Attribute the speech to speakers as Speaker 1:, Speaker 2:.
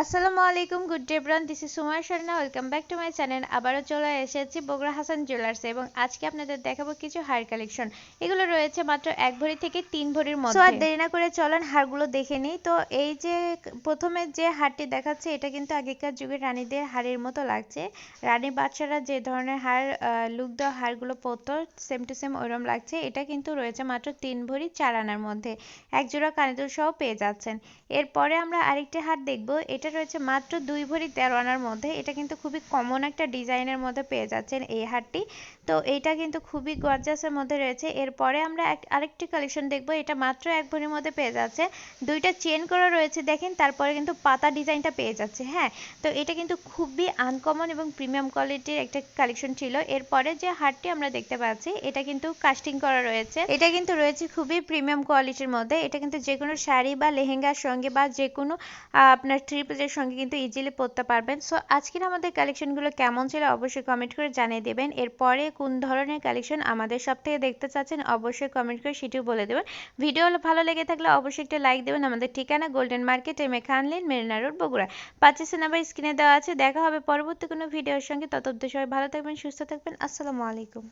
Speaker 1: আসসালামু আলাইকুম, good day bran, this is Sumar Sharma, welcome back to my channel. আবারও চলে এসেছি বগুড়া হাসান জুয়েলার্সে এবং আজকে আপনাদের দেখাবো কিছু হার কালেকশন। এগুলো রয়েছে মাত্র এক ভরি থেকে তিন ভরির মধ্যে। আর দেরি না করে চলেন হারগুলো দেখে নিই। তো এই যে প্রথমে যে হারটি দেখাচ্ছে, এটা কিন্তু আগেকার যুগের রানীদের হারের মতো লাগছে। রানী বাচ্চারা যে ধরনের হার লুক দেওয়া হারগুলো পরতো সেম টু সেম ওইরকম লাগছে। এটা কিন্তু রয়েছে মাত্র তিন ভরি চার আনার মধ্যে। এক জোড়া কানেদুল সহ পেয়ে যাচ্ছেন। এরপরে আমরা আরেকটি হার দেখব। এটা রয়েছে মাত্র দুই ভরি তেরো আনার মধ্যে। এটা কিন্তু খুবই কমন একটা ডিজাইনের মধ্যে পেয়ে যাচ্ছেন এই হারটি। তো এইটা কিন্তু খুবই গর্জাসের মধ্যে রয়েছে। এরপরে আমরা আরেকটি কালেকশন দেখব। এটা মাত্র এক ভরির মধ্যে পেয়ে যাচ্ছে। দুইটা চেন করা রয়েছে দেখেন, তারপরে কিন্তু পাতা ডিজাইনটা পেয়ে যাচ্ছে হ্যাঁ? তো এটা কিন্তু খুবই আনকমন এবং প্রিমিয়াম কোয়ালিটির একটা কালেকশন ছিল। এরপরে যে হারটি আমরা দেখতে পাচ্ছি, এটা কিন্তু কাস্টিং করা রয়েছে। এটা কিন্তু রয়েছে খুবই প্রিমিয়াম কোয়ালিটির মধ্যে। এটা কিন্তু যে কোনো শাড়ি বা লেহেঙ্গার সঙ্গে বা যে কোনো আপনার থ্রি পিসের সঙ্গে কিন্তু ইজিলি পরতে পারবেন। সো আজকের আমাদের কালেকশনগুলো কেমন ছিল অবশ্যই কমেন্ট করে জানিয়ে দেবেন। এরপরে কোন ধরনের কালেকশন আমাদের সব থেকে দেখতে চাচ্ছেন অবশ্যই কমেন্ট করে সেটিও বলে দেবেন। ভিডিও ভালো লেগে থাকলে অবশ্যই একটা লাইক দেবেন। আমাদের ঠিকানা গোল্ডেন মার্কেট এম এ খানলিন মেরিনা রোড বগুড়া। পাঁচিশে নাম্বার স্ক্রিনে দেওয়া আছে। দেখা হবে পরবর্তী কোনো ভিডিওর সঙ্গে। ততব্দ সবাই ভালো থাকবেন, সুস্থ থাকবেন। আসসালামু আলাইকুম।